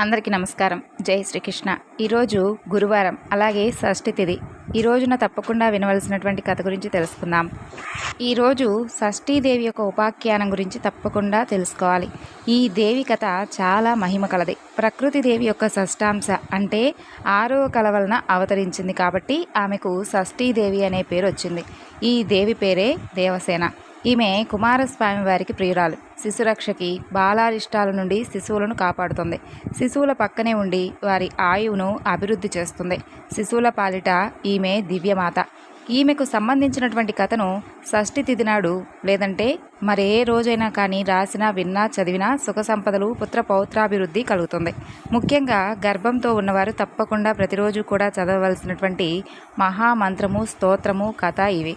అందరికీ నమస్కారం. జై శ్రీకృష్ణ. ఈరోజు గురువారం అలాగే షష్ఠి తిథి ఈ రోజున తప్పకుండా వినవలసినటువంటి కథ గురించి తెలుసుకుందాం. ఈరోజు షష్ఠీదేవి యొక్క ఉపాఖ్యానం గురించి తప్పకుండా తెలుసుకోవాలి. ఈ దేవి కథ చాలా మహిమ కలది. ప్రకృతి దేవి యొక్క షష్టాంశ అంటే ఆరో కల వలన అవతరించింది కాబట్టి ఆమెకు షష్ఠీదేవి అనే పేరు వచ్చింది. ఈ దేవి పేరే దేవసేన. ఈమె కుమారస్వామి వారికి ప్రియురాలు. శిశురక్షకి బాలారిష్టాల నుండి శిశువులను కాపాడుతుంది. శిశువుల పక్కనే ఉండి వారి ఆయువును అభివృద్ధి చేస్తుంది. శిశువుల పాలిట ఈమె దివ్యమాత. ఈమెకు సంబంధించినటువంటి కథను షష్ఠి తిథి నాడు లేదంటే మరే రోజైనా కానీ రాసినా విన్నా చదివినా సుఖ సంపదలు పుత్ర పౌత్రాభివృద్ధి కలుగుతుంది. ముఖ్యంగా గర్భంతో ఉన్నవారు తప్పకుండా ప్రతిరోజు కూడా చదవవలసినటువంటి మహామంత్రము స్తోత్రము కథ ఇవి.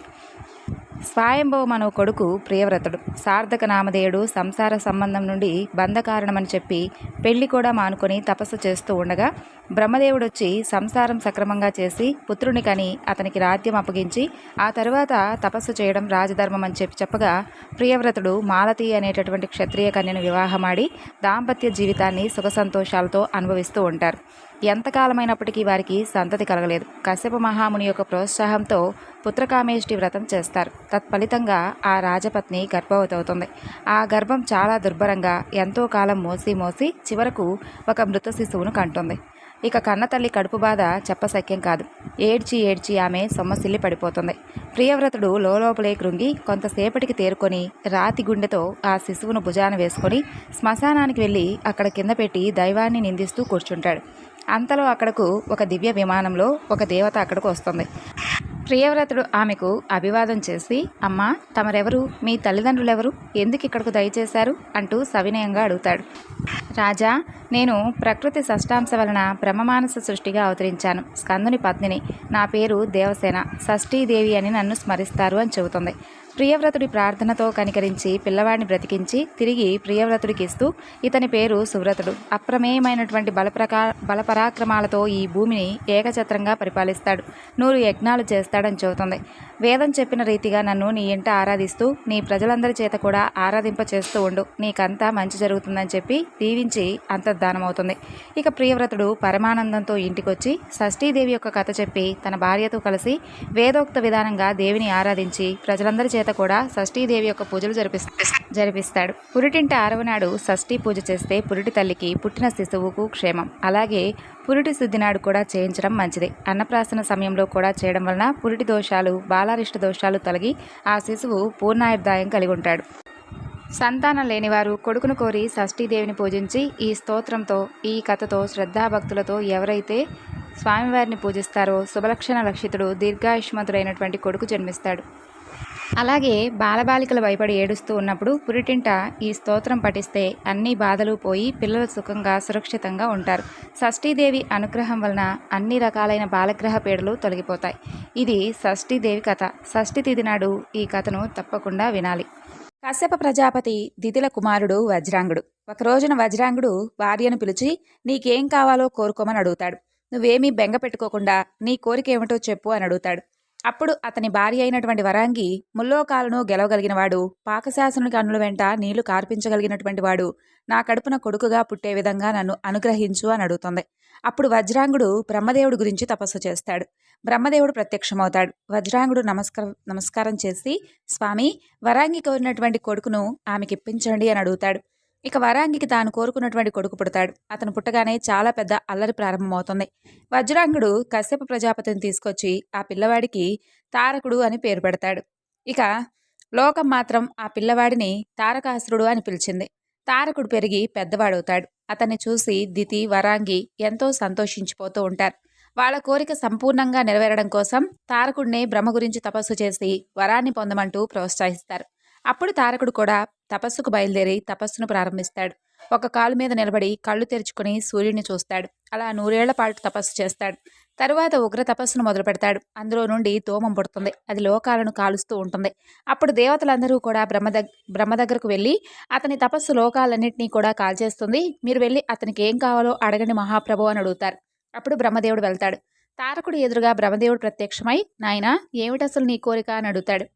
స్వయంభవ మనో కొడుకు ప్రియవ్రతుడు. సార్థక నామధేయుడు సంసార సంబంధం నుండి బంధకారణమని చెప్పి పెళ్ళి కూడా మానుకొని తపస్సు చేస్తూ ఉండగా బ్రహ్మదేవుడు వచ్చి సంసారం సక్రమంగా చేసి పుత్రుని కని అతనికి రాజ్యం అప్పగించి ఆ తరువాత తపస్సు చేయడం రాజధర్మం అని చెప్పి చెప్పగా ప్రియవ్రతుడు మాలతి అనేటటువంటి క్షత్రియ కన్యను వివాహమాడి దాంపత్య జీవితాన్ని సుఖ సంతోషాలతో అనుభవిస్తూ ఉంటారు. ఎంతకాలమైనప్పటికీ వారికి సంతతి కలగలేదు. కశ్యప మహాముని యొక్క ప్రోత్సాహంతో పుత్రకామేష్టి వ్రతం చేస్తారు. తత్ఫలితంగా ఆ రాజపత్ని గర్భవతి అవుతుంది ఆ గర్భం చాలా దుర్భరంగా ఎంతో కాలం మోసి మోసి చివరకు ఒక మృత శిశువును కంటుంది. ఇక కన్నతల్లి కడుపు బాధ చెప్పసక్యం కాదు. ఏడ్చి ఏడ్చి ఆమె సొమ్మసిల్లి పడిపోతుంది. ప్రియవ్రతుడు లోపలే కృంగి కొంతసేపటికి తేరుకొని రాతి గుండెతో ఆ శిశువును భుజాన వేసుకొని శ్మశానానికి వెళ్ళి అక్కడ కింద పెట్టి దైవాన్ని నిందిస్తూ కూర్చుంటాడు. అంతలో అక్కడకు ఒక దివ్య విమానంలో ఒక దేవత అక్కడికి వస్తుంది. ప్రియవ్రతుడు ఆమెకు అభివాదం చేసి అమ్మ తమరెవరు? మీ తల్లిదండ్రులు ఎవరు ఎందుకు ఇక్కడకు దయచేశారు? అంటూ సవినయంగా అడుగుతాడు. రాజా నేను ప్రకృతి షష్టాంశ వలన బ్రహ్మమానస సృష్టిగా అవతరించాను. స్కందుని పత్నిని నా పేరు దేవసేన. షష్ఠీదేవి అని నన్ను స్మరిస్తారు అని చెబుతుంది. ప్రియవ్రతుడి ప్రార్థనతో కనికరించి పిల్లవాడిని బ్రతికించి తిరిగి ప్రియవ్రతుడికి ఇస్తూ ఇతని పేరు సువ్రతుడు. అప్రమేయమైనటువంటి బలప్రకా బలపరాక్రమాలతో ఈ భూమిని ఏకఛత్రంగా పరిపాలిస్తాడు. నూరు యజ్ఞాలు చేస్తాడని చెబుతుంది. వేదం చెప్పిన రీతిగా నన్ను నీ ఇంట ఆరాధిస్తూ నీ ప్రజలందరి చేత కూడా ఆరాధింప చేస్తూ ఉండు. నీకంతా మంచి జరుగుతుందని చెప్పి దీవించి అంతర్ధానమవుతుంది. ఇక ప్రియవ్రతుడు పరమానందంతో ఇంటికొచ్చి షష్ఠీదేవి యొక్క కథ చెప్పి తన భార్యతో కలిసి వేదోక్త విధానంగా దేవిని ఆరాధించి ప్రజలందరి చేత కూడా షష్ఠీదేవి యొక్క పూజలు జరిపిస్తా జరిపిస్తాడు. పురిటింట ఆరవ నాడు షష్ఠీ పూజ చేస్తే పురిటి తల్లికి పుట్టిన శిశువుకు క్షేమం. అలాగే పురిటి శుద్ధి నాడు కూడా చేయించడం మంచిది. అన్నప్రాసన సమయంలో కూడా చేయడం వలన పురిటి దోషాలు బాలారిష్ట దోషాలు తొలగి ఆ శిశువు పూర్ణాయుర్దాయం కలిగి ఉంటాడు. సంతానం లేనివారు కొడుకును కోరి షష్ఠీదేవిని పూజించి ఈ స్తోత్రంతో ఈ కథతో శ్రద్ధాభక్తులతో ఎవరైతే స్వామివారిని పూజిస్తారో శుభలక్షణ లక్షితుడు దీర్ఘాయుష్మంతుడైనటువంటి కొడుకు జన్మిస్తాడు. అలాగే బాలబాలికలు భయపడి ఏడుస్తూ ఉన్నప్పుడు పురిటింట ఈ స్తోత్రం పఠిస్తే అన్ని బాధలు పోయి పిల్లలు సుఖంగా సురక్షితంగా ఉంటారు. షష్ఠీదేవి అనుగ్రహం వలన అన్ని రకాలైన బాలగ్రహ పీడలు తొలగిపోతాయి. ఇది షష్ఠీదేవి కథ. షష్ఠి తిథి నాడు ఈ కథను తప్పకుండా వినాలి. కశ్యప ప్రజాపతి దితిల కుమారుడు వజ్రాంగుడు. ఒక రోజున వజ్రాంగుడు భార్యను పిలిచి నీకేం కావాలో కోరుకోమని అడుగుతాడు. నువ్వేమీ బెంగ పెట్టుకోకుండా నీ కోరిక ఏమిటో చెప్పు అని అడుగుతాడు. అప్పుడు అతని భార్య అయినటువంటి వరాంగి ముల్లోకాలను గెలవగలిగినవాడు వాడు పాకశాసనునికి వెంట నీళ్ళు కార్పించగలిగినటువంటి వాడు నా కడుపున కొడుకుగా పుట్టే విధంగా నన్ను అనుగ్రహించు అని అడుగుతుంది. అప్పుడు వజ్రాంగుడు బ్రహ్మదేవుడి గురించి తపస్సు చేస్తాడు. బ్రహ్మదేవుడు ప్రత్యక్షమవుతాడు. వజ్రాంగుడు నమస్కారం నమస్కారం చేసి స్వామి వరాంగి కోరినటువంటి కొడుకును ఆమెకి ఇప్పించండి అని అడుగుతాడు. ఇక వరాంగికి తాను కోరుకున్నటువంటి కొడుకు పుడతాడు. అతను పుట్టగానే చాలా పెద్ద అల్లరి ప్రారంభమవుతుంది. వజ్రాంగుడు కశ్యప ప్రజాపతిని తీసుకొచ్చి ఆ పిల్లవాడికి తారకుడు అని పేరు పెడతాడు. ఇక లోకం మాత్రం ఆ పిల్లవాడిని తారకాసురుడు అని పిలిచింది. తారకుడు పెరిగి పెద్దవాడవుతాడు. అతన్ని చూసి దితి వరాంగి ఎంతో సంతోషించిపోతూ ఉంటారు. వాళ్ళ కోరిక సంపూర్ణంగా నెరవేరడం కోసం తారకుడినే బ్రహ్మ గురించి తపస్సు చేసి వరాన్ని పొందమంటూ ప్రోత్సహిస్తారు. అప్పుడు తారకుడు కూడా తపస్సుకు బయలుదేరి తపస్సును ప్రారంభిస్తాడు. ఒక కాలు మీద నిలబడి కళ్ళు తెరుచుకుని సూర్యుడిని చూస్తాడు. అలా నూరేళ్ళ పాటు తపస్సు చేస్తాడు. తరువాత ఉగ్ర తపస్సును మొదలు పెడతాడు. అందులో నుండి తోమం పుడుతుంది. అది లోకాలను కాలుస్తూ ఉంటుంది. అప్పుడు దేవతలందరూ కూడా బ్రహ్మ దగ్ బ్రహ్మ దగ్గరకు వెళ్ళి అతని తపస్సు లోకాలన్నింటినీ కూడా కాల్చేస్తుంది. మీరు వెళ్ళి అతనికి ఏం కావాలో అడగండి మహాప్రభు అని అడుగుతారు. అప్పుడు బ్రహ్మదేవుడు వెళ్తాడు. తారకుడు ఎదురుగా బ్రహ్మదేవుడు ప్రత్యక్షమై నాయన ఏమిటసలు నీ కోరిక? అని అడుగుతాడు.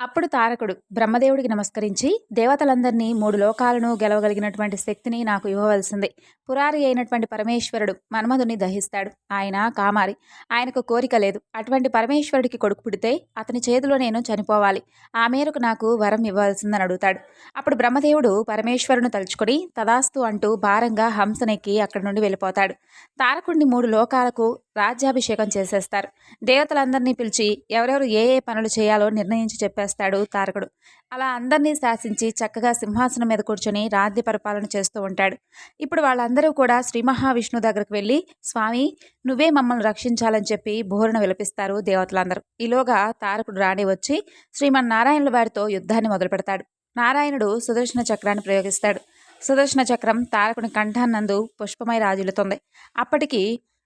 అప్పుడు తారకుడు బ్రహ్మదేవుడికి నమస్కరించి దేవతలందరినీ మూడు లోకాలను గెలవగలిగినటువంటి శక్తిని నాకు ఇవ్వవలసింది. పురారి అయినటువంటి పరమేశ్వరుడు మన్మధుని దహిస్తాడు. ఆయన కామారి. ఆయనకు కోరిక లేదు. అటువంటి పరమేశ్వరుడికి కొడుకు పుడితే అతని చేతిలో నేను చనిపోవాలి. ఆ మేరకు నాకు వరం ఇవ్వవలసిందని అడుగుతాడు. అప్పుడు బ్రహ్మదేవుడు పరమేశ్వరును తలుచుకొని తదాస్తు అంటూ భారంగా హంసనెక్కి అక్కడి నుండి వెళ్ళిపోతాడు. తారకుడిని మూడు లోకాలకు రాజ్యాభిషేకం చేసేస్తారు. దేవతలందరినీ పిలిచి ఎవరెవరు ఏ ఏ పనులు చేయాలో నిర్ణయించి చేస్తాడు తారకుడు. అలా అందరినీ శాసించి చక్కగా సింహాసనం మీద కూర్చొని రాజ్య పరిపాలన చేస్తూ ఉంటాడు. ఇప్పుడు వాళ్ళందరూ కూడా శ్రీ మహావిష్ణు దగ్గరకు వెళ్ళి స్వామి నువ్వే మమ్మల్ని రక్షించాలని చెప్పి బోరున విలపిస్తారు దేవతలందరూ. ఈలోగా తారకుడు రాణి వచ్చి శ్రీమన్నారాయణుల వారితో యుద్ధాన్ని మొదలు పెడతాడు నారాయణుడు సుదర్శన చక్రాన్ని ప్రయోగిస్తాడు. సుదర్శన చక్రం తారకుని కంఠాన్నందు పుష్పమై రాజులుతుంది. అప్పటికి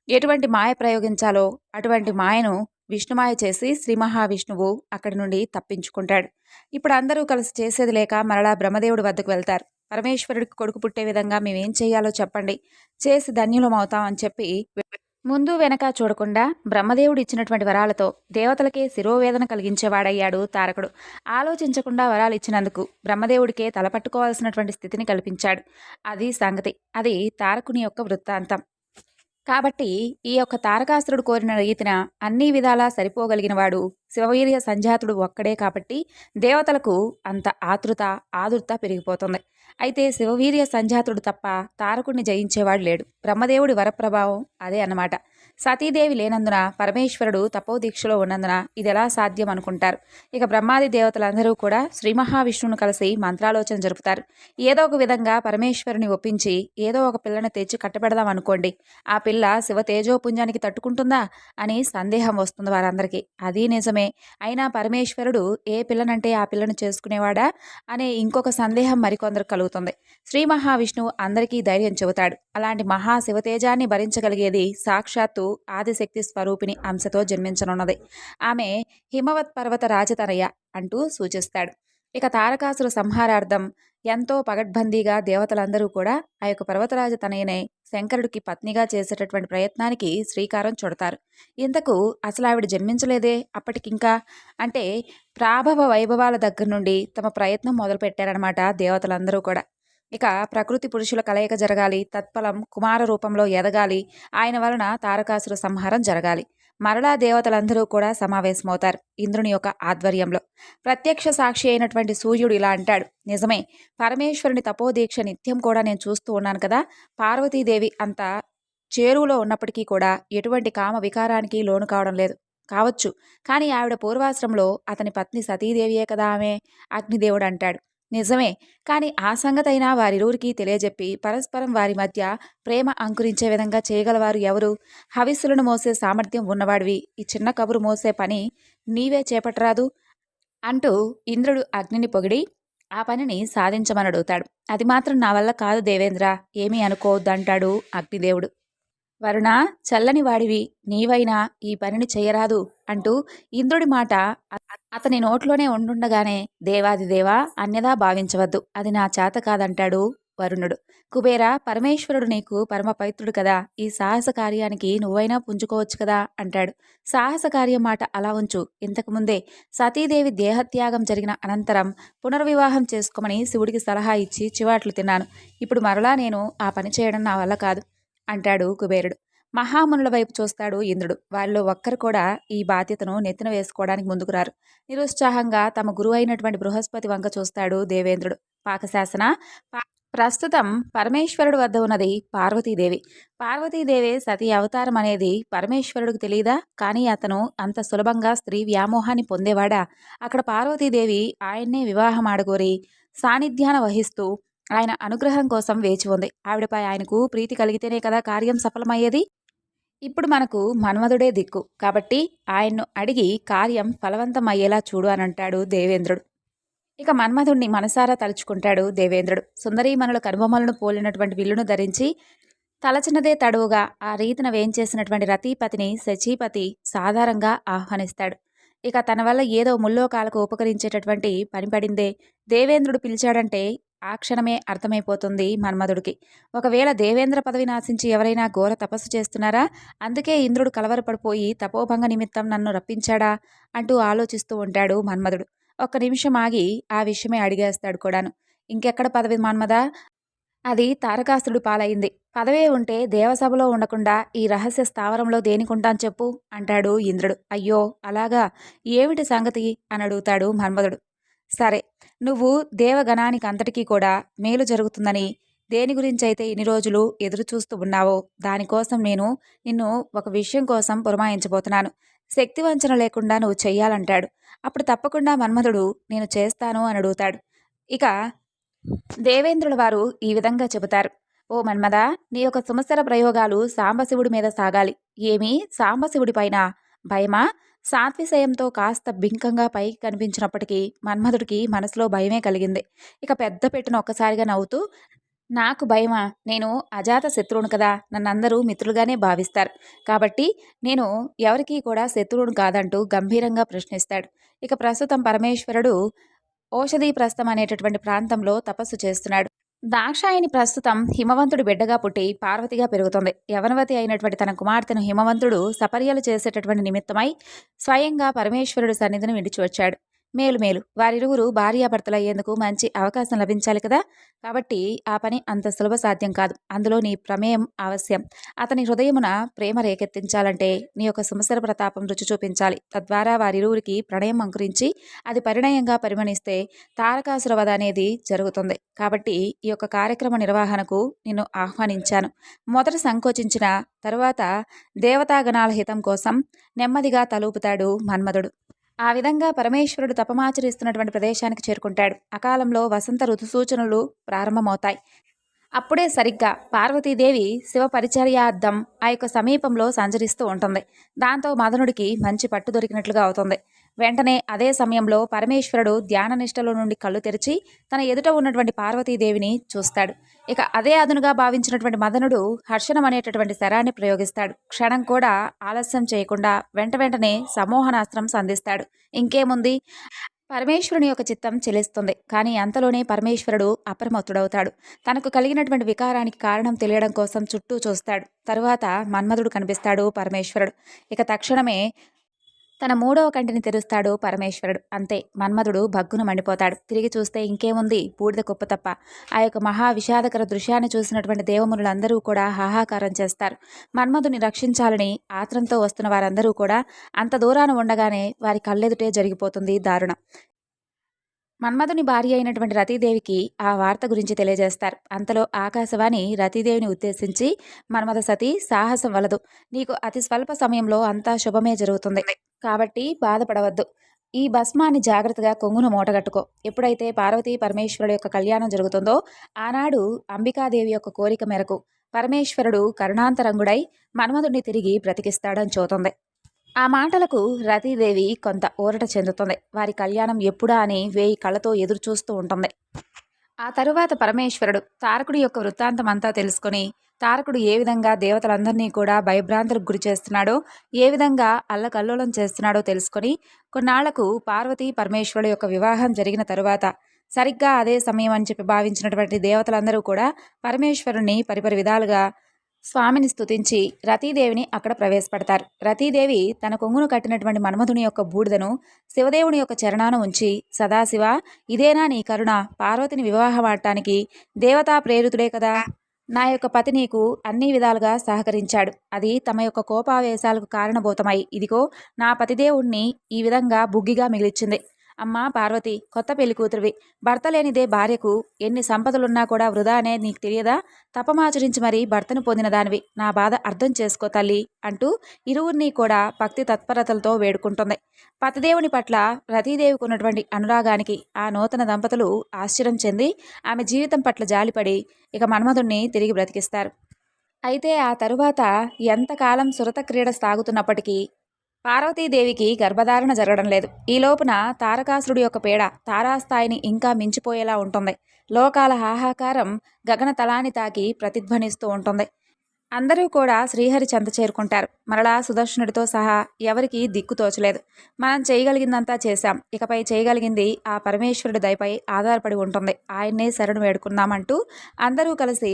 ఎటువంటి మాయ ప్రయోగించాలో అటువంటి మాయను విష్ణుమాయ చేసి శ్రీ మహావిష్ణువు అక్కడి నుండి తప్పించుకుంటాడు. ఇప్పుడు అందరూ కలిసి చేసేది లేక మరలా బ్రహ్మదేవుడి వద్దకు వెళ్తారు. పరమేశ్వరుడికి కొడుకు పుట్టే విధంగా మేమేం చేయాలో చెప్పండి. చేసి ధన్యులం అవుతాం అని చెప్పి ముందు వెనక చూడకుండా బ్రహ్మదేవుడు ఇచ్చినటువంటి వరాలతో దేవతలకే శిరోవేదన కలిగించేవాడయ్యాడు తారకుడు. ఆలోచించకుండా వరాలు ఇచ్చినందుకు బ్రహ్మదేవుడికే తలపట్టుకోవాల్సినటువంటి స్థితిని కల్పించాడు. అది సంగతి. అది తారకుని యొక్క వృత్తాంతం. కాబట్టి ఈ యొక్క తారకాసురుడు కోరిన రీతిన అన్ని విధాలా సరిపోగలిగినవాడు శివవీర్య సంజాతుడు ఒక్కడే కాబట్టి దేవతలకు అంత ఆతృత ఆదుర్త పెరిగిపోతుంది. అయితే శివవీర్య సంజాతుడు తప్ప తారకుడిని జయించేవాడు లేడు. బ్రహ్మదేవుడి వరప్రభావం అదే అన్నమాట. సతీదేవి లేనందున పరమేశ్వరుడు తపోదీక్షలో ఉన్నందున ఇది ఎలా సాధ్యం అనుకుంటారు? ఇక బ్రహ్మాది దేవతలందరూ కూడా శ్రీ మహావిష్ణువును కలిసి మంత్రాలోచన జరుపుతారు. ఏదో ఒక విధంగా పరమేశ్వరుని ఒప్పించి ఏదో ఒక పిల్లని తెచ్చి కట్టబెడదాం అనుకోండి. ఆ పిల్ల శివ తేజోపుంజానికి తట్టుకుంటుందా? అని సందేహం వస్తుంది వారందరికీ. అది నిజమే. అయినా పరమేశ్వరుడు ఏ పిల్లనంటే ఆ పిల్లను చేసుకునేవాడా? అనే ఇంకొక సందేహం మరికొందరు కలుగుతుంది. శ్రీ మహావిష్ణువు అందరికీ ధైర్యం చెబుతాడు. అలాంటి మహా శివతేజాన్ని భరించగలిగేది సాక్షాత్తు ఆదిశక్తి స్వరూపిణి అంశతో జన్మించనున్నది. ఆమె హిమవత్ పర్వత రాజతనయ అంటూ సూచిస్తాడు. ఇక తారకాసుర సంహారార్థం ఎంతో పగడ్బందీగా దేవతలందరూ కూడా ఆ యొక్క పర్వతరాజ తనయనే శంకరుడికి పత్నిగా చేసేటటువంటి ప్రయత్నానికి శ్రీకారం చుడతారు. ఇంతకు అసలు ఆవిడ జన్మించలేదే? అప్పటికింకా? అంటే ప్రాభవ వైభవాల దగ్గర నుండి తమ ప్రయత్నం మొదలుపెట్టారనమాట దేవతలందరూ కూడా. ఇక ప్రకృతి పురుషుల కలయిక జరగాలి తత్ఫలం కుమార రూపంలో ఎదగాలి ఆయన వలన తారకాసుర సంహారం జరగాలి. మరలా దేవతలందరూ కూడా సమావేశమవుతారు ఇంద్రుని యొక్క ఆధ్వర్యంలో. ప్రత్యక్ష సాక్షి అయినటువంటి సూర్యుడు ఇలా అంటాడు. నిజమే పరమేశ్వరుని తపోదీక్ష నిత్యం కూడా నేను చూస్తూ ఉన్నాను కదా పార్వతీదేవి అంత చేరువులో ఉన్నప్పటికీ కూడా ఎటువంటి కామ వికారానికి లోను కావడం లేదు. కావచ్చు కానీ ఆవిడ పూర్వాశ్రమంలో అతని పత్ని సతీదేవియే కదా ఆమె అగ్నిదేవుడు అంటాడు. నిజమే. కానీ ఆ సంగతైనా వారిరువురికి తెలియజెప్పి పరస్పరం వారి మధ్య ప్రేమ అంకురించే విధంగా చేయగలవారు ఎవరు? హవిస్సులను మోసే సామర్థ్యం ఉన్నవాడివి. ఈ చిన్న కబురు మోసే పని నీవే చేపట్టరాదు అంటూ ఇంద్రుడు అగ్నిని పొగిడి ఆ పనిని సాధించమని అడుగుతాడు అది మాత్రం నా వల్ల కాదు దేవేంద్ర. ఏమీ అనుకోవద్దంటాడు అగ్నిదేవుడు. వరుణ చల్లని వాడివి. నీవైనా ఈ పనిని చేయరాదు అంటూ ఇంద్రుడి మాట అతని నోట్లోనే ఉండుండగానే దేవాదిదేవా అన్యదా భావించవద్దు. అది నా చేత కాదంటాడు వరుణుడు. కుబేర పరమేశ్వరుడు నీకు పరమ పవిత్రుడు కదా. ఈ సాహస కార్యానికి నువ్వైనా పుంజుకోవచ్చు కదా అంటాడు. సాహస కార్యం మాట అలా ఉంచు. ఇంతకుముందే సతీదేవి దేహత్యాగం జరిగిన అనంతరం పునర్వివాహం చేసుకోమని శివుడికి సలహా ఇచ్చి చివాట్లు తిన్నాను. ఇప్పుడు మరలా నేను ఆ పని చేయడం నా వల్ల కాదు. అంటాడు కుబేరుడు. మహామునుల వైపు చూస్తాడు ఇంద్రుడు. వారిలో ఒక్కరు కూడా ఈ బాధ్యతను నెత్తిన వేసుకోవడానికి ముందుకు రారు. నిరుత్సాహంగా తమ గురువు అయినటువంటి బృహస్పతి వంక చూస్తాడు దేవేంద్రుడు. పాకశాసన ప్రస్తుతం పరమేశ్వరుడు వద్ద ఉన్నది పార్వతీదేవి. పార్వతీదేవి సతీ అవతారం అనేది పరమేశ్వరుడికి తెలియదా కానీ అతను అంత సులభంగా స్త్రీ వ్యామోహాన్ని పొందేవాడా? అక్కడ పార్వతీదేవి ఆయన్నే వివాహం ఆడగోరి సాన్నిధ్యాన వహిస్తూ ఆయన అనుగ్రహం కోసం వేచి ఉంది. ఆవిడపై ఆయనకు ప్రీతి కలిగితేనే కదా కార్యం సఫలమయ్యేది? ఇప్పుడు మనకు మన్మధుడే దిక్కు. కాబట్టి ఆయన్ను అడిగి కార్యం ఫలవంతం అయ్యేలా చూడు అని అంటాడు దేవేంద్రుడు. ఇక మన్మధుణ్ణి మనసారా తలుచుకుంటాడు దేవేంద్రుడు. సుందరీమణుల కనుబొమ్మలను పోలినటువంటి విల్లును ధరించి తలచినదే తడువుగా ఆ రీతిన వేయించేసినటువంటి రతీపతిని శచీపతి సాధారణంగా ఆహ్వానిస్తాడు. ఇక తన వల్ల ఏదో ముల్లోకాలకు ఉపకరించేటటువంటి పని పడిందే. దేవేంద్రుడు పిలిచాడంటే ఆ క్షణమే అర్థమైపోతుంది మన్మధుడికి. ఒకవేళ దేవేంద్ర పదవి నాశించి ఎవరైనా ఘోర తపస్సు చేస్తున్నారా? అందుకే ఇంద్రుడు కలవరపడిపోయి తపోభంగ నిమిత్తం నన్ను రప్పించాడా? అంటూ ఆలోచిస్తూ ఉంటాడు మన్మధుడు. ఒక్క నిమిషం ఆగి ఆ విషయమే అడిగేస్తాడు కూడాను. ఇంకెక్కడ పదవి మన్మదా అది తారకాసుడు పాలైంది. పదవే ఉంటే దేవసభలో ఉండకుండా ఈ రహస్య స్థావరంలో దేనికుంటాను చెప్పు? అంటాడు ఇంద్రుడు. అయ్యో అలాగా? ఏమిటి సంగతి? అని అడుగుతాడు మన్మధుడు. సరే నువ్వు దేవగణానికి అంతటికీ కూడా మేలు జరుగుతుందని దేని గురించి అయితే ఇన్ని రోజులు ఎదురు చూస్తూ ఉన్నావో దానికోసం నేను నిన్ను ఒక విషయం కోసం పురమాయించబోతున్నాను. శక్తి వంచన లేకుండా నువ్వు చెయ్యాలంటాడు. అప్పుడు తప్పకుండా మన్మధుడు నేను చేస్తాను అని అడుగుతాడు. ఇక దేవేంద్రుల వారు ఈ విధంగా చెబుతారు. ఓ మన్మద నీ యొక్క సుమసర ప్రయోగాలు సాంబశివుడి మీద సాగాలి. ఏమి? సాంబశివుడి పైన? భయమా? సాత్విశయంతో కాస్త బింకంగా పైకి కనిపించినప్పటికీ మన్మధుడికి మనసులో భయమే కలిగింది. ఇక పెద్ద పెట్టిన ఒక్కసారిగా నవ్వుతూ నాకు భయమా? నేను అజాత శత్రువును కదా? నన్నందరూ మిత్రులుగానే భావిస్తారు. కాబట్టి నేను ఎవరికీ కూడా శత్రువును కాదంటూ గంభీరంగా ప్రశ్నిస్తాడు. ఇక ప్రస్తుతం పరమేశ్వరుడు ఔషధీ ప్రస్థం అనేటటువంటి ప్రాంతంలో తపస్సు చేస్తున్నాడు. దాక్షాయిని ప్రస్తుతం హిమవంతుడి బిడ్డగా పుట్టి పార్వతిగా పెరుగుతుంది. యవనవతి అయినటువంటి తన కుమార్తెను హిమవంతుడు సపర్యలు చేసేటటువంటి నిమిత్తమై స్వయంగా పరమేశ్వరుడు సన్నిధిని విడిచి వచ్చాడు మేలు మేలు. వారిరువురు భార్యాభర్తలు అయ్యేందుకు మంచి అవకాశం లభించాలి కదా. కాబట్టి ఆ పని అంత సులభ సాధ్యం కాదు. అందులో నీ ప్రమేయం అవశ్యం. అతని హృదయమున ప్రేమ రేకెత్తించాలంటే నీ యొక్క సుమసర ప్రతాపం రుచి చూపించాలి. తద్వారా వారిరువురికి ప్రణయం అంకురించి అది పరిణయంగా పరిగణిస్తే తారకాసురవధ అనేది జరుగుతుంది. కాబట్టి ఈ యొక్క కార్యక్రమ నిర్వహణకు నిన్ను ఆహ్వానించాను. మొదట సంకోచించిన తరువాత దేవతాగణాల హితం కోసం నెమ్మదిగా తలూపుతాడు మన్మధుడు. ఆ విధంగా పరమేశ్వరుడు తపమాచరిస్తున్నటువంటి ప్రదేశానికి చేరుకుంటాడు. అకాలంలో వసంత ఋతు సూచనలు ప్రారంభమవుతాయి. అప్పుడే సరిగ్గా పార్వతీదేవి శివ పరిచర్యార్థం ఆ యొక్క సమీపంలో సంచరిస్తూ ఉంటుంది. దాంతో మదనుడికి మంచి పట్టు దొరికినట్లుగా అవుతుంది. వెంటనే అదే సమయంలో పరమేశ్వరుడు ధ్యాన నిష్టలో నుండి కళ్ళు తెరిచి తన ఎదుట ఉన్నటువంటి పార్వతీదేవిని చూస్తాడు. ఇక అదే అదునుగా భావించినటువంటి మదనుడు హర్షణం అనేటటువంటి శరాన్ని ప్రయోగిస్తాడు. క్షణం కూడా ఆలస్యం చేయకుండా వెంట వెంటనే సమోహనాస్త్రం సంధిస్తాడు. ఇంకేముంది? పరమేశ్వరుని యొక్క చిత్తం చెలిస్తుంది. కానీ అంతలోనే పరమేశ్వరుడు అప్రమత్తుడవుతాడు. తనకు కలిగినటువంటి వికారానికి కారణం తెలియడం కోసం చుట్టూ చూస్తాడు. తరువాత మన్మధుడు కనిపిస్తాడు పరమేశ్వరుడు. ఇక తక్షణమే తన మూడవ కంటిని తెరుస్తాడు పరమేశ్వరుడు. అంతే మన్మధుడు భగ్గున మండిపోతాడు. తిరిగి చూస్తే ఇంకేముంది? బూడిద కుప్ప తప్ప. ఆ యొక్క మహా విషాదకర దృశ్యాన్ని చూసినటువంటి దేవమునులందరూ కూడా హాహాకారం చేస్తారు. మన్మధుని రక్షించాలని ఆత్రంతో వస్తున్న వారందరూ కూడా అంత దూరాన ఉండగానే వారి కళ్ళెదుటే జరిగిపోతుంది దారుణం. మన్మధుని భార్య అయినటువంటి రతీదేవికి ఆ వార్త గురించి తెలియజేస్తారు. అంతలో ఆకాశవాణి రతీదేవిని ఉద్దేశించి మన్మథ సతి సాహసం వలదు. నీకు అతి స్వల్ప సమయంలో అంతా శుభమే జరుగుతుంది. కాబట్టి బాధపడవద్దు. ఈ భస్మాన్ని జాగ్రత్తగా కొంగును మూటగట్టుకో ఎప్పుడైతే పార్వతీ పరమేశ్వరుడు యొక్క కళ్యాణం జరుగుతుందో ఆనాడు అంబికాదేవి యొక్క కోరిక మేరకు పరమేశ్వరుడు కరుణాంతరంగుడై మన్మధుడిని తిరిగి బ్రతికిస్తాడని చూతుంది. ఆ మాటలకు రతీదేవి కొంత ఊరట చెందుతుంది. వారి కళ్యాణం ఎప్పుడా అని వేయి కళ్ళతో ఎదురు చూస్తూ ఉంటుంది. ఆ తరువాత పరమేశ్వరుడు తారకుడి యొక్క వృత్తాంతం అంతా తెలుసుకొని తారకుడు ఏ విధంగా దేవతలందరినీ కూడా భయభ్రాంతులకు గురి చేస్తున్నాడో ఏ విధంగా అల్లకల్లోలం చేస్తున్నాడో తెలుసుకొని కొన్నాళ్ళకు పార్వతీ పరమేశ్వరుడు యొక్క వివాహం జరిగిన తరువాత సరిగ్గా అదే సమయం అని చెప్పి భావించినటువంటి దేవతలందరూ కూడా పరమేశ్వరుణ్ణి పరిపరి విధాలుగా స్వామిని స్తుతించి రతీదేవిని అక్కడ ప్రవేశపెడతారు. రతీదేవి తన కొంగును కట్టినటువంటి మన్మధుని యొక్క బూడిదను శివదేవుని యొక్క చరణాన ఉంచి సదాశివ ఇదేనా నీ కరుణ? పార్వతిని వివాహమాడటానికి దేవతా ప్రేరితుడే కదా. నా యొక్క పతి నీకు అన్ని విధాలుగా సహకరించాడు. అది తమ యొక్క కోపావేశాలకు కారణభూతమై ఇదిగో నా పతిదేవుణ్ణి ఈ విధంగా బుగ్గిగా మిగిలిచ్చింది. అమ్మా పార్వతి కొత్త పెళ్ళి కూతురివి. భర్త లేనిదే భార్యకు ఎన్ని సంపదలున్నా కూడా వృధా అనే నీకు తెలియదా? తపమాచరించి మరీ భర్తను పొందిన దానివి. నా బాధ అర్థం చేసుకో తల్లి అంటూ ఇరువురిని కూడా భక్తి తత్పరతలతో వేడుకుంటుంది. పతిదేవుని పట్ల రతీదేవికి ఉన్నటువంటి అనురాగానికి ఆ నూతన దంపతులు ఆశ్చర్యం చెంది ఆమె జీవితం పట్ల జాలిపడి ఇక మన్మధుణ్ణి తిరిగి బ్రతికిస్తారు. అయితే ఆ తరువాత ఎంతకాలం సురత క్రీడ సాగుతున్నప్పటికీ పార్వతీదేవికి గర్భధారణ జరగడం లేదు. ఈ లోపున తారకాసురుడి యొక్క పీడ తారాస్థాయిని ఇంకా మించిపోయేలా ఉంటుంది. లోకాల హాహాకారం గగన తలాన్ని తాకి ప్రతిధ్వనిస్తూ ఉంటుంది. అందరూ కూడా శ్రీహరి చెంత చేరుకుంటారు. మరలా సుదర్శనుడితో సహా ఎవరికి దిక్కు తోచలేదు. మనం చేయగలిగిందంతా చేశాం. ఇకపై చేయగలిగింది ఆ పరమేశ్వరుడి దయపై ఆధారపడి ఉంటుంది. ఆయన్నే శరణు వేడుకుందామంటూ అందరూ కలిసి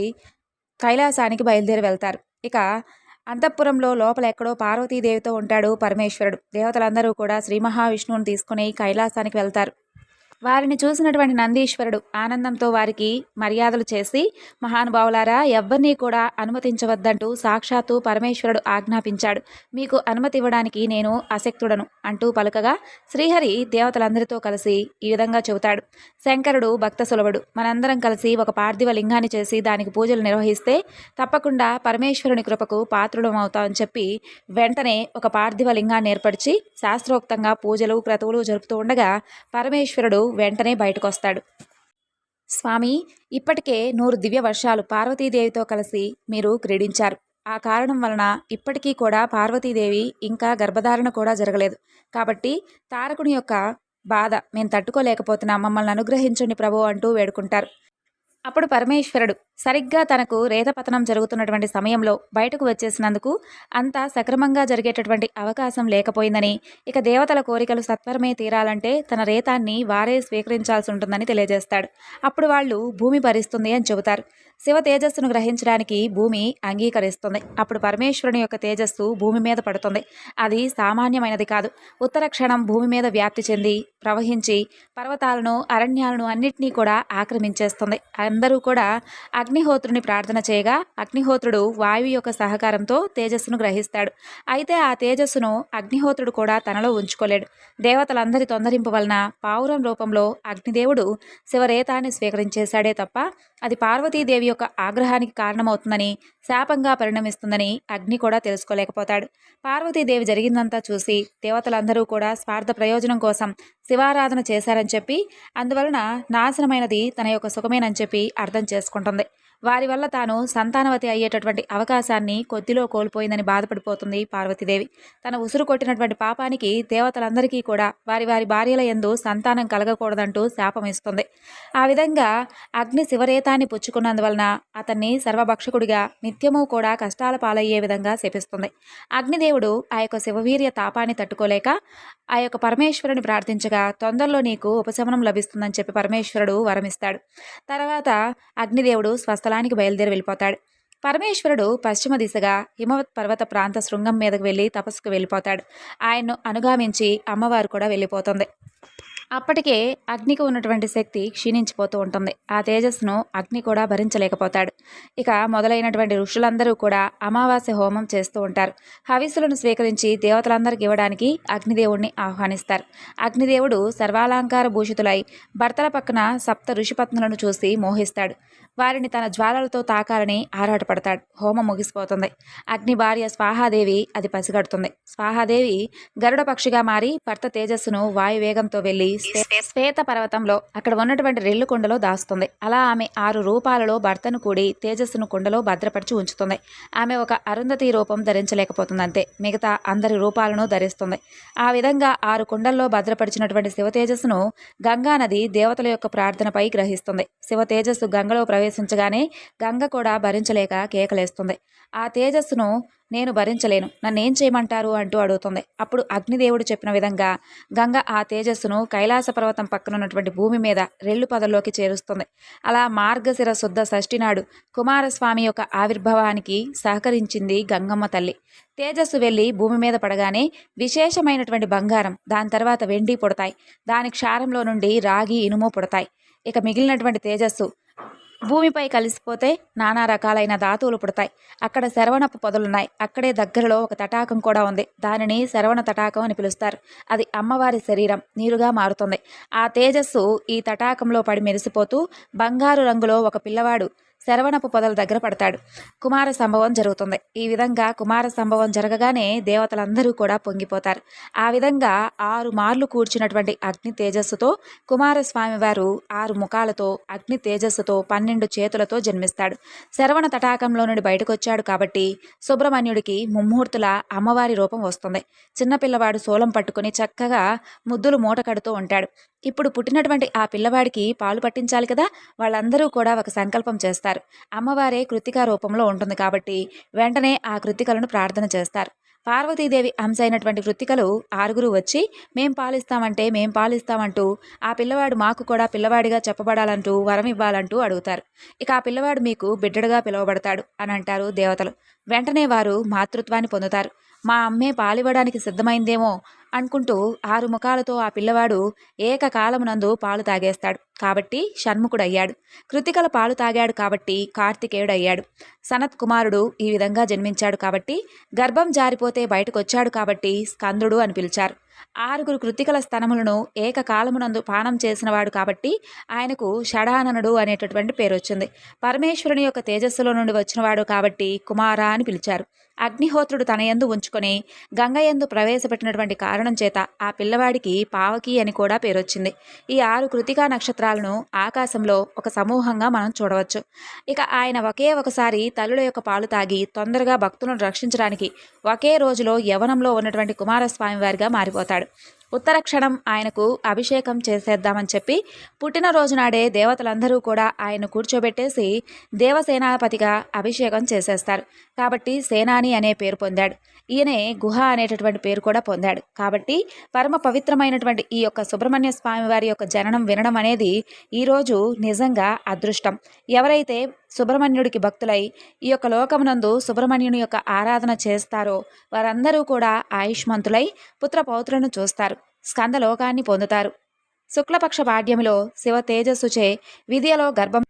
కైలాసానికి బయలుదేరి వెళ్తారు. ఇక అంతఃపురంలో లోపల ఎక్కడో పార్వతీదేవితో ఉంటాడు పరమేశ్వరుడు. దేవతలందరూ కూడా శ్రీ మహావిష్ణువుని తీసుకుని కైలాసానికి వెళ్తారు. వారిని చూసినటువంటి నందీశ్వరుడు ఆనందంతో వారికి మర్యాదలు చేసి మహానుభావులారా ఎవ్వరినీ కూడా అనుమతించవద్దంటూ సాక్షాత్తు పరమేశ్వరుడు ఆజ్ఞాపించాడు. మీకు అనుమతి ఇవ్వడానికి నేను అశక్తుడను అంటూ పలుకగా శ్రీహరి దేవతలందరితో కలిసి ఈ విధంగా చెబుతాడు. శంకరుడు భక్త సులభుడు. మనందరం కలిసి ఒక పార్థివ లింగాన్ని చేసి దానికి పూజలు నిర్వహిస్తే తప్పకుండా పరమేశ్వరుని కృపకు పాత్రుడమవుతామని చెప్పి వెంటనే ఒక పార్థివ లింగాన్ని ఏర్పరిచి శాస్త్రోక్తంగా పూజలు క్రతువులు జరుపుతూ ఉండగా పరమేశ్వరుడు వెంటనే బయటకు వస్తాడు స్వామి ఇప్పటికే నూరు దివ్య వర్షాలు పార్వతీదేవితో కలిసి మీరు క్రీడించారు. ఆ కారణం వలన ఇప్పటికీ కూడా పార్వతీదేవి ఇంకా గర్భధారణ కూడా జరగలేదు. కాబట్టి తారకుని యొక్క బాధ మేము తట్టుకోలేకపోతున్నాం. మమ్మల్ని అనుగ్రహించండి ప్రభు అంటూ వేడుకుంటారు. అప్పుడు పరమేశ్వరుడు సరిగ్గా తనకు రేతపతనం జరుగుతున్నటువంటి సమయంలో బయటకు వచ్చేసినందుకు అంతా సక్రమంగా జరిగేటటువంటి అవకాశం లేకపోయిందని ఇక దేవతల కోరికలు సత్వరమే తీరాలంటే తన రేతాన్ని వారే స్వీకరించాల్సి ఉంటుందని తెలియజేస్తాడు. అప్పుడు వాళ్ళు భూమి భరిస్తుంది అని చెబుతారు. శివ తేజస్సును గ్రహించడానికి భూమి అంగీకరిస్తుంది. అప్పుడు పరమేశ్వరుని యొక్క తేజస్సు భూమి మీద పడుతుంది. అది సామాన్యమైనది కాదు. ఉత్తర క్షణం భూమి మీద వ్యాప్తి చెంది ప్రవహించి పర్వతాలను అరణ్యాలను అన్నిటినీ కూడా ఆక్రమించేస్తుంది. అందరూ కూడా అగ్నిహోత్రుని ప్రార్థన చేయగా అగ్నిహోత్రుడు వాయువు యొక్క సహకారంతో తేజస్సును గ్రహిస్తాడు. అయితే ఆ తేజస్సును అగ్నిహోత్రుడు కూడా తనలో ఉంచుకోలేడు. దేవతలందరి తొందరింపు వలన పావురం రూపంలో అగ్నిదేవుడు శివరేతాన్ని స్వీకరించేశాడే తప్ప అది పార్వతీదేవి యొక్క ఆగ్రహానికి కారణమవుతుందని శాపంగా పరిణమిస్తుందని అగ్ని కూడా తెలుసుకోలేకపోతాడు. పార్వతీదేవి జరిగిందంతా చూసి దేవతలందరూ కూడా స్వార్థ ప్రయోజనం కోసం శివారాధన చేశారని చెప్పి అందువలన నాశనమైనది తన యొక్క సుఖమేనని చెప్పి అర్థం చేసుకుంటుంది. వారి వల్ల తాను సంతానవతి అయ్యేటటువంటి అవకాశాన్ని కొద్దిలో కోల్పోయిందని బాధపడిపోతుంది పార్వతీదేవి. తన ఉసురు కొట్టినటువంటి పాపానికి దేవతలందరికీ కూడా వారి వారి భార్యల ఎందు సంతానం కలగకూడదంటూ శాపం ఇస్తుంది. ఆ విధంగా అగ్ని శివరేతాన్ని పుచ్చుకున్నందువలన అతన్ని సర్వభక్షకుడిగా నిత్యము కూడా కష్టాల పాలయ్యే విధంగా శపిస్తుంది. అగ్నిదేవుడు ఆ యొక్క శివవీర్య తాపాన్ని తట్టుకోలేక ఆ యొక్క పరమేశ్వరుని ప్రార్థించగా తొందరలో నీకు ఉపశమనం లభిస్తుందని చెప్పి పరమేశ్వరుడు వరమిస్తాడు. తర్వాత అగ్నిదేవుడు స్వస్థ స్థలానికి బయలుదేరి వెళ్ళిపోతాడు. పరమేశ్వరుడు పశ్చిమ దిశగా హిమవత్ పర్వత ప్రాంత శృంగం మీదకు వెళ్ళి తపస్సుకు వెళ్ళిపోతాడు. ఆయన్ను అనుగామించి అమ్మవారు కూడా వెళ్ళిపోతుంది. అప్పటికే అగ్నికి ఉన్నటువంటి శక్తి క్షీణించిపోతూ ఉంటుంది. ఆ తేజస్సును అగ్ని కూడా భరించలేకపోతాడు. ఇక మొదలైనటువంటి ఋషులందరూ కూడా అమావాస్య హోమం చేస్తూ ఉంటారు. హవిస్సులను స్వీకరించి దేవతలందరికీ ఇవ్వడానికి అగ్నిదేవుడిని ఆహ్వానిస్తారు. అగ్నిదేవుడు సర్వాలంకార భూషితులై భర్తల పక్కన సప్త ఋషిపత్నులను చూసి మోహిస్తాడు. వారిని తన జ్వాలలతో తాకాలని ఆరాటపడతాడు. హోమం ముగిసిపోతుంది. అగ్ని భార్య స్వాహాదేవి అది పసిగడుతుంది. స్వాహాదేవి గరుడ పక్షిగా మారి భర్త తేజస్సును వాయువేగంతో వెళ్ళి శ్వే- శ్వేత పర్వతంలో అక్కడ ఉన్నటువంటి రెల్లు కుండలో దాస్తుంది. అలా ఆమె ఆరు రూపాలలో భర్తను కూడి తేజస్సును కుండలో భద్రపరిచి ఉంచుతుంది. ఆమె ఒక అరుంధతి రూపం ధరించలేకపోతుంది అంతే. మిగతా అందరి రూపాలను ధరిస్తుంది. ఆ విధంగా ఆరు కుండల్లో భద్రపరిచినటువంటి శివ తేజస్సును గంగా నది దేవతల యొక్క ప్రార్థనపై గ్రహిస్తుంది. శివ తేజస్సు గంగలో ప్రవేశించగానే గంగ కూడా భరించలేక కేకలేస్తుంది. ఆ తేజస్సును నేను భరించలేను. నన్నేం చేయమంటారు? అంటూ అడుగుతుంది. అప్పుడు అగ్నిదేవుడు చెప్పిన విధంగా గంగ ఆ తేజస్సును కైలాస పర్వతం పక్కన ఉన్నటువంటి భూమి మీద రెల్లు పదల్లోకి చేరుస్తుంది. అలా మార్గశిర శుద్ధ షష్ఠి నాడు కుమారస్వామి యొక్క ఆవిర్భావానికి సహకరించింది గంగమ్మ తల్లి. తేజస్సు వెళ్ళి భూమి మీద పడగానే విశేషమైనటువంటి బంగారం దాని తర్వాత వెండి పుడతాయి. దాని క్షారంలో నుండి రాగి ఇనుము పుడతాయి. ఇక మిగిలినటువంటి తేజస్సు భూమిపై కలిసిపోతే నానా రకాలైన ధాతువులు పుడతాయి. అక్కడ శరవణపు పొదలున్నాయి. అక్కడే దగ్గరలో ఒక తటాకం కూడా ఉంది. దానిని శరవణ తటాకం అని పిలుస్తారు. అది అమ్మవారి శరీరం. నీరుగా మారుతుంది. ఆ తేజస్సు ఈ తటాకంలో పడి మెరిసిపోతూ బంగారు రంగులో ఒక పిల్లవాడు శరవణపు పొదల దగ్గర పడతాడు. కుమార సంభవం జరుగుతుంది. ఈ విధంగా కుమార సంభవం జరగగానే దేవతలందరూ కూడా పొంగిపోతారు. ఆ విధంగా ఆరు మార్లు కూర్చున్నటువంటి అగ్ని తేజస్సుతో కుమారస్వామి వారు ఆరు ముఖాలతో అగ్ని తేజస్సుతో పన్నెండు చేతులతో జన్మిస్తాడు. శరవణ తటాకంలో నుండి బయటకు వచ్చాడు కాబట్టి సుబ్రహ్మణ్యుడికి ముమ్మూర్తుల అమ్మవారి రూపం వస్తుంది. చిన్నపిల్లవాడు శూలం పట్టుకుని చక్కగా ముద్దులు మూట కడుతూ ఉంటాడు. ఇప్పుడు పుట్టినటువంటి ఆ పిల్లవాడికి పాలు పట్టించాలి కదా వాళ్ళందరూ కూడా ఒక సంకల్పం చేస్తారు. అమ్మవారే కృతిక రూపంలో ఉంటుంది కాబట్టి వెంటనే ఆ కృతికలను ప్రార్థన చేస్తారు. పార్వతీదేవి అంశ అయినటువంటి కృతికలు ఆరుగురు వచ్చి మేం పాలిస్తామంటే మేం పాలిస్తామంటూ ఆ పిల్లవాడు మాకు కూడా పిల్లవాడిగా చెప్పబడాలంటూ వరం ఇవ్వాలంటూ అడుగుతారు. ఇక ఆ పిల్లవాడు మీకు బిడ్డడుగా పిలువబడతాడు అని అంటారు దేవతలు. వెంటనే వారు మాతృత్వాన్ని పొందుతారు. మా అమ్మే పాలివ్వడానికి సిద్ధమైందేమో అనుకుంటూ ఆరు ముఖాలతో ఆ పిల్లవాడు ఏకకాలమునందు పాలు తాగేస్తాడు. కాబట్టి షణ్ముఖుడయ్యాడు. కృతికల పాలు తాగాడు కాబట్టి కార్తికేయుడయ్యాడు. సనత్ కుమారుడు ఈ విధంగా జన్మించాడు కాబట్టి గర్భం జారిపోతే బయటకొచ్చాడు కాబట్టి స్కందుడు అని పిలిచారు. ఆరుగురు కృతికల స్తనములను ఏకకాలమునందు పానం చేసినవాడు కాబట్టి ఆయనకు షడాననుడు అనేటటువంటి పేరు వచ్చింది పరమేశ్వరుని యొక్క తేజస్సులో నుండి వచ్చినవాడు కాబట్టి కుమార అని పిలిచారు. అగ్నిహోత్రుడు తన యందు ఉంచుకొని గంగయందు ప్రవేశపెట్టినటువంటి కారణం చేత ఆ పిల్లవాడికి పావకి అని కూడా పేరొచ్చింది. ఈ ఆరు కృతికా నక్షత్రాలను ఆకాశంలో ఒక సమూహంగా మనం చూడవచ్చు. ఇక ఆయన ఒకే ఒకసారి తల్లుల యొక్క పాలు తాగి తొందరగా భక్తులను రక్షించడానికి ఒకే రోజులో యవనంలో ఉన్నటువంటి కుమారస్వామి వారిగా మారిపోతాడు. ఉత్తర క్షణం ఆయనకు అభిషేకం చేసేద్దామని చెప్పి పుట్టినరోజు నాడే దేవతలందరూ కూడా ఆయన కూర్చోబెట్టేసి దేవసేనాపతిగా అభిషేకం చేసేస్తారు. కాబట్టి సేనాని అనే పేరు పొందాడు. ఈయనే గుహ అనేటటువంటి పేరు కూడా పొందాడు. కాబట్టి పరమ పవిత్రమైనటువంటి ఈ యొక్క సుబ్రహ్మణ్య స్వామి వారి యొక్క జననం వినడం అనేది ఈరోజు నిజంగా అదృష్టం. ఎవరైతే సుబ్రహ్మణ్యుడికి భక్తులై ఈ యొక్క లోకమునందు సుబ్రహ్మణ్యుని యొక్క ఆరాధన చేస్తారో వారందరూ కూడా ఆయుష్మంతులై పుత్ర పౌత్రులను చూస్తారు. స్కందలోకాన్ని పొందుతారు. శుక్లపక్ష పాడ్యమిలో శివ తేజస్సుచే విద్యలో గర్భం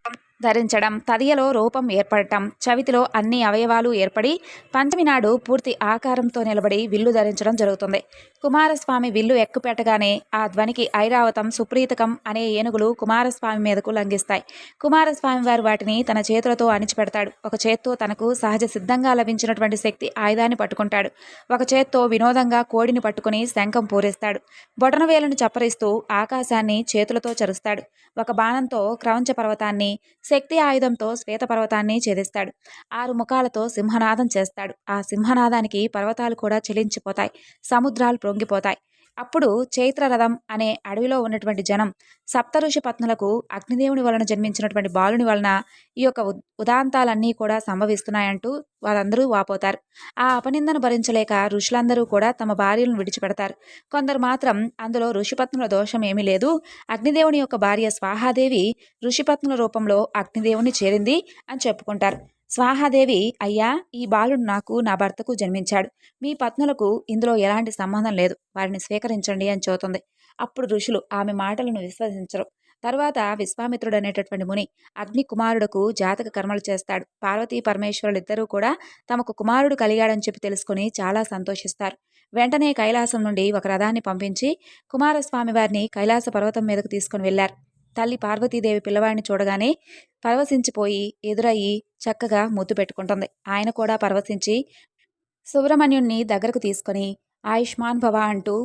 ధరించడం తదియలో రూపం ఏర్పడటం చవితిలో అన్ని అవయవాలు ఏర్పడి పంచమి నాడు పూర్తి ఆకారంతో నిలబడి విల్లు ధరించడం జరుగుతుంది. కుమారస్వామి విల్లు ఎక్కుపెట్టగానే ఆ ధ్వనికి ఐరావతం సుప్రీతకం అనే ఏనుగులు కుమారస్వామి మీదకు లంఘిస్తాయి. కుమారస్వామి వారు వాటిని తన చేతులతో అణిచిపెడతాడు. ఒక చేత్తో తనకు సహజ సిద్ధంగా లభించినటువంటి శక్తి ఆయుధాన్ని పట్టుకుంటాడు. ఒక చేత్తో వినోదంగా కోడిని పట్టుకుని శంఖం పూరిస్తాడు. బొటనవేలను చప్పరిస్తూ ఆకాశాన్ని చేతులతో చరుస్తాడు. ఒక బాణంతో క్రౌంచ పర్వతాన్ని శక్తి ఆయుధంతో శ్వేతపర్వతాన్ని ఛేదిస్తాడు. ఆరు ముఖాలతో సింహనాదం చేస్తాడు. ఆ సింహనాదానికి పర్వతాలు కూడా చెలించిపోతాయి. సముద్రాలు పొంగిపోతాయి అప్పుడు చైత్రరథం అనే అడవిలో ఉన్నటువంటి జనం సప్తఋషి పత్నులకు అగ్నిదేవుని వలన జన్మించినటువంటి బాలుని వలన ఈ యొక్క ఉదాంతాలన్నీ కూడా సంభవిస్తున్నాయంటూ వారందరూ వాపోతారు. ఆ అపనిందను భరించలేక ఋషులందరూ కూడా తమ భార్యలను విడిచిపెడతారు. కొందరు మాత్రం అందులో ఋషిపత్నుల దోషం ఏమీ లేదు. అగ్నిదేవుని యొక్క భార్య స్వాహాదేవి ఋషిపత్నుల రూపంలో అగ్నిదేవుని చేరింది అని చెప్పుకుంటారు. స్వాహాదేవి అయ్యా ఈ బాలుడు నాకు నా భర్తకు జన్మించాడు. మీ పత్నులకు ఇందులో ఎలాంటి సంబంధం లేదు. వారిని స్వీకరించండి అని చెబుతుంది. అప్పుడు ఋషులు ఆమె మాటలను విశ్వసించరు. తర్వాత విశ్వామిత్రుడు అనేటటువంటి ముని అగ్ని కుమారుడుకు జాతక కర్మలు చేస్తాడు. పార్వతీ పరమేశ్వరులు ఇద్దరూ కూడా తమకు కుమారుడు కలిగాడని చెప్పి తెలుసుకుని చాలా సంతోషిస్తారు. వెంటనే కైలాసం నుండి ఒక రథాన్ని పంపించి కుమారస్వామి వారిని కైలాస పర్వతం మీదకు తీసుకుని వెళ్ళారు తల్లి పార్వతీదేవి పిల్లవాడిని చూడగానే పరవశించిపోయి ఎదురయ్యి చక్కగా ముద్దు పెట్టుకుంటుంది. ఆయన కూడా పరవశించి సుబ్రహ్మణ్యుణ్ణి దగ్గరకు తీసుకొని ఆయుష్మాన్ భవ అంటూ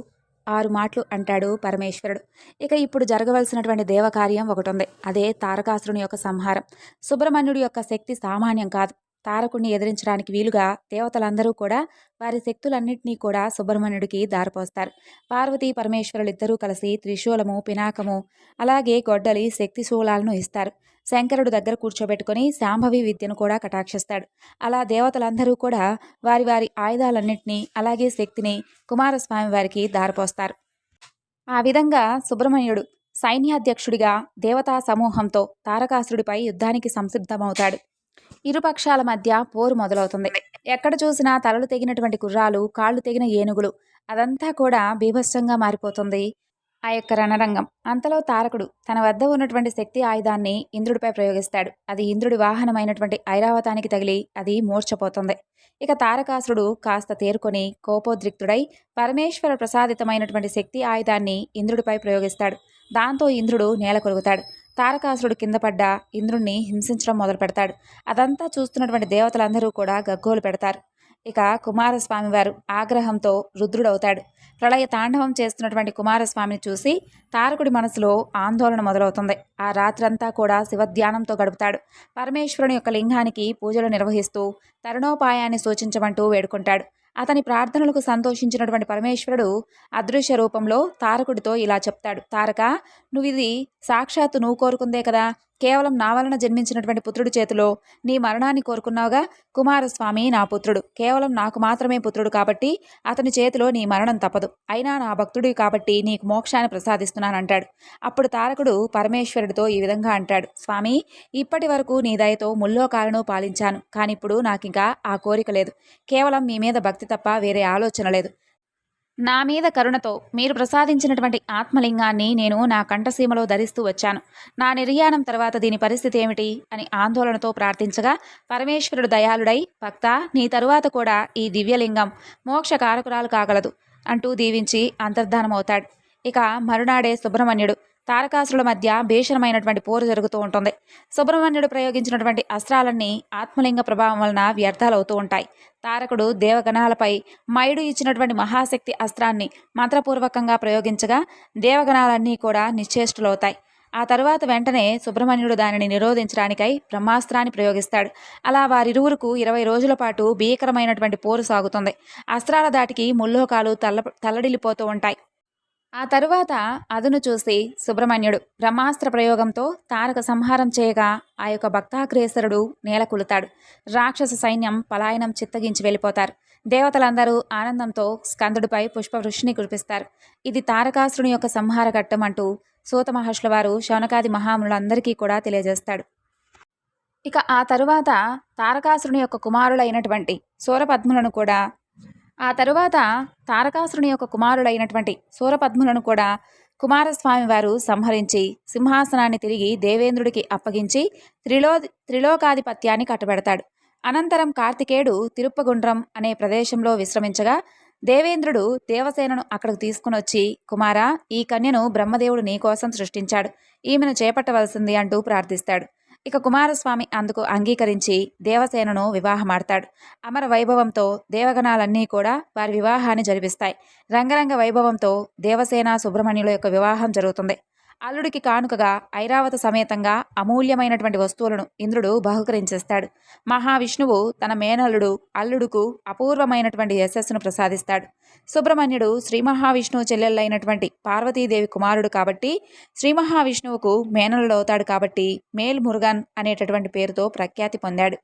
ఆరు మాటలు అంటాడు పరమేశ్వరుడు. ఇక ఇప్పుడు జరగవలసినటువంటి దేవకార్యం ఒకటి ఉంది. అదే తారకాసురుని యొక్క సంహారం. సుబ్రహ్మణ్యుడి యొక్క శక్తి సామాన్యం కాదు. తారకుణ్ణి ఎదిరించడానికి వీలుగా దేవతలందరూ కూడా వారి శక్తులన్నింటినీ కూడా సుబ్రహ్మణ్యుడికి దారిపోస్తారు. పార్వతీ పరమేశ్వరులిద్దరూ కలిసి త్రిశూలము పినాకము అలాగే గొడ్డలి శక్తి శూలాలను ఇస్తారు. శంకరుడు దగ్గర కూర్చోబెట్టుకొని శాంభవి విద్యను కూడా కటాక్షిస్తాడు. అలా దేవతలందరూ కూడా వారి వారి ఆయుధాలన్నింటినీ అలాగే శక్తిని కుమారస్వామి వారికి దారిపోస్తారు. ఆ విధంగా సుబ్రహ్మణ్యుడు సైన్యాధ్యక్షుడిగా దేవతా సమూహంతో తారకాసురుడిపై యుద్ధానికి సంసిద్ధమవుతాడు. ఇరుపక్షాల మధ్య పోరు మొదలవుతుంది. ఎక్కడ చూసినా తలలు తెగినటువంటి గుర్రాలు కాళ్ళు తెగిన ఏనుగులు. అదంతా కూడా బీభత్సంగా మారిపోతుంది ఆ యొక్క రణరంగం. అంతలో తారకుడు తన వద్ద ఉన్నటువంటి శక్తి ఆయుధాన్ని ఇంద్రుడిపై ప్రయోగిస్తాడు. అది ఇంద్రుడి వాహనమైనటువంటి ఐరావతానికి తగిలి అది మూర్ఛపోతుంది. ఇక తారకాసురుడు కాస్త తేరుకొని కోపోద్రిక్తుడై పరమేశ్వర ప్రసాదితమైనటువంటి శక్తి ఆయుధాన్ని ఇంద్రుడిపై ప్రయోగిస్తాడు. దాంతో ఇంద్రుడు నేల కొలుగుతాడు. తారకాసురుడు కింద పడ్డ ఇంద్రుణ్ణి హింసించడం మొదలు పెడతాడు. అదంతా చూస్తున్నటువంటి దేవతలందరూ కూడా గగ్గోలు పెడతారు. ఇక కుమారస్వామి వారు ఆగ్రహంతో రుద్రుడవుతాడు. ప్రళయ తాండవం చేస్తున్నటువంటి కుమారస్వామిని చూసి తారకుడి మనసులో ఆందోళన మొదలవుతుంది. ఆ రాత్రంతా కూడా శివధ్యానంతో గడుపుతాడు. పరమేశ్వరుని యొక్క లింగానికి పూజలు నిర్వహిస్తూ తరుణోపాయాన్ని సూచించమంటూ వేడుకుంటాడు. అతని ప్రార్థనలకు సంతోషించినటువంటి పరమేశ్వరుడు అదృశ్య రూపంలో తారకుడితో ఇలా చెప్తాడు. తారక నువ్వు ఇది సాక్షాత్తు నువ్వు కోరుకుందే కదా. కేవలం నా వలన జన్మించినటువంటి పుత్రుడి చేతిలో నీ మరణాన్ని కోరుకున్నావుగా? కుమారస్వామి నా పుత్రుడు. కేవలం నాకు మాత్రమే పుత్రుడు కాబట్టి అతని చేతిలో నీ మరణం తప్పదు. అయినా నా భక్తుడి కాబట్టి నీకు మోక్షాన్ని ప్రసాదిస్తున్నానంటాడు. అప్పుడు తారకుడు పరమేశ్వరుడితో ఈ విధంగా అంటాడు. స్వామి ఇప్పటి వరకు నీ దయతో ముల్లోకాలను పాలించాను. కానీ ఇప్పుడు నాకింకా ఆ కోరిక లేదు. కేవలం మీ మీద భక్తి తప్ప వేరే ఆలోచన లేదు. నా మీద కరుణతో మీరు ప్రసాదించినటువంటి ఆత్మలింగాన్ని నేను నా కంఠసీమలో ధరిస్తూ వచ్చాను. నా నిర్యాణం తర్వాత దీని పరిస్థితి ఏమిటి? అని ఆందోళనతో ప్రార్థించగా పరమేశ్వరుడు దయాళుడై భక్త నీ తరువాత కూడా ఈ దివ్యలింగం మోక్ష కారకురాలు కాగలదు అంటూ దీవించి అంతర్ధానమవుతాడు. ఇక మరునాడే సుబ్రహ్మణ్యుడు తారకాసుల మధ్య భీషణమైనటువంటి పోరు జరుగుతూ ఉంటుంది. సుబ్రహ్మణ్యుడు ప్రయోగించినటువంటి అస్త్రాలన్నీ ఆత్మలింగ ప్రభావం వలన వ్యర్థాలవుతూ ఉంటాయి. తారకుడు దేవగణాలపై మైడు ఇచ్చినటువంటి మహాశక్తి అస్త్రాన్ని మంత్రపూర్వకంగా ప్రయోగించగా దేవగణాలన్నీ కూడా నిశ్చేష్టులవుతాయి. ఆ తరువాత వెంటనే సుబ్రహ్మణ్యుడు దానిని నిరోధించడానికై బ్రహ్మాస్త్రాన్ని ప్రయోగిస్తాడు. అలా వారిరువురుకు ఇరవై రోజుల పాటు భీకరమైనటువంటి పోరు సాగుతుంది. అస్త్రాల దాటికి ముల్లోకాలు తల్ల తల్లడిల్లిపోతూ ఉంటాయి. ఆ తరువాత అదును చూసి సుబ్రహ్మణ్యుడు బ్రహ్మాస్త్ర ప్రయోగంతో తారక సంహారం చేయగా ఆ యొక్క భక్తాగ్రేసరుడు నేలకొలుతాడు రాక్షస సైన్యం పలాయనం చిత్తగించి వెళ్ళిపోతారు. దేవతలందరూ ఆనందంతో స్కందుడిపై పుష్పవృష్టిని కురిపిస్తారు. ఇది తారకాసురుని యొక్క సంహార ఘట్టం అంటూ సూత మహర్షుల వారు శౌనకాది మహాములందరికీ కూడా తెలియజేస్తాడు. ఇక ఆ తరువాత తారకాసురుని యొక్క కుమారులైనటువంటి సూరపద్ములను కూడా ఆ తరువాత తారకాసురుని యొక్క కుమారుడైనటువంటి సూరపద్ములను కూడా కుమారస్వామి వారు సంహరించి సింహాసనాన్ని తిరిగి దేవేంద్రుడికి అప్పగించి త్రిలో త్రిలోకాధిపత్యాన్ని కట్టబెడతాడు. అనంతరం కార్తికేయుడు తిరుప్పగుండ్రం అనే ప్రదేశంలో విశ్రమించగా దేవేంద్రుడు దేవసేనను అక్కడికి తీసుకునొచ్చి కుమారా ఈ కన్యను బ్రహ్మదేవుడు నీకోసం సృష్టించాడు. ఈమెను చేపట్టవలసింది అంటూ ప్రార్థిస్తాడు. ఇక కుమారస్వామి అందుకు అంగీకరించి దేవసేనను వివాహమాడతాడు. అమర వైభవంతో దేవగణాలన్నీ కూడా వారి వివాహాన్ని జరిపిస్తాయి. రంగరంగ వైభవంతో దేవసేన సుబ్రహ్మణ్యుల యొక్క వివాహం జరుగుతుంది. అల్లుడికి కానుకగా ఐరావత సమేతంగా అమూల్యమైనటువంటి వస్తువులను ఇంద్రుడు బహుకరించేస్తాడు. మహావిష్ణువు తన మేనల్లుడు అల్లుడుకు అపూర్వమైనటువంటి యశస్సును ప్రసాదిస్తాడు. సుబ్రహ్మణ్యుడు శ్రీ మహావిష్ణువు చెల్లెళ్ళైనటువంటి పార్వతీదేవి కుమారుడు కాబట్టి శ్రీ మహావిష్ణువుకు మేనల్లుడు అవుతాడు కాబట్టి మేల్ మురుగన్ అనేటటువంటి పేరుతో ప్రఖ్యాతి పొందాడు.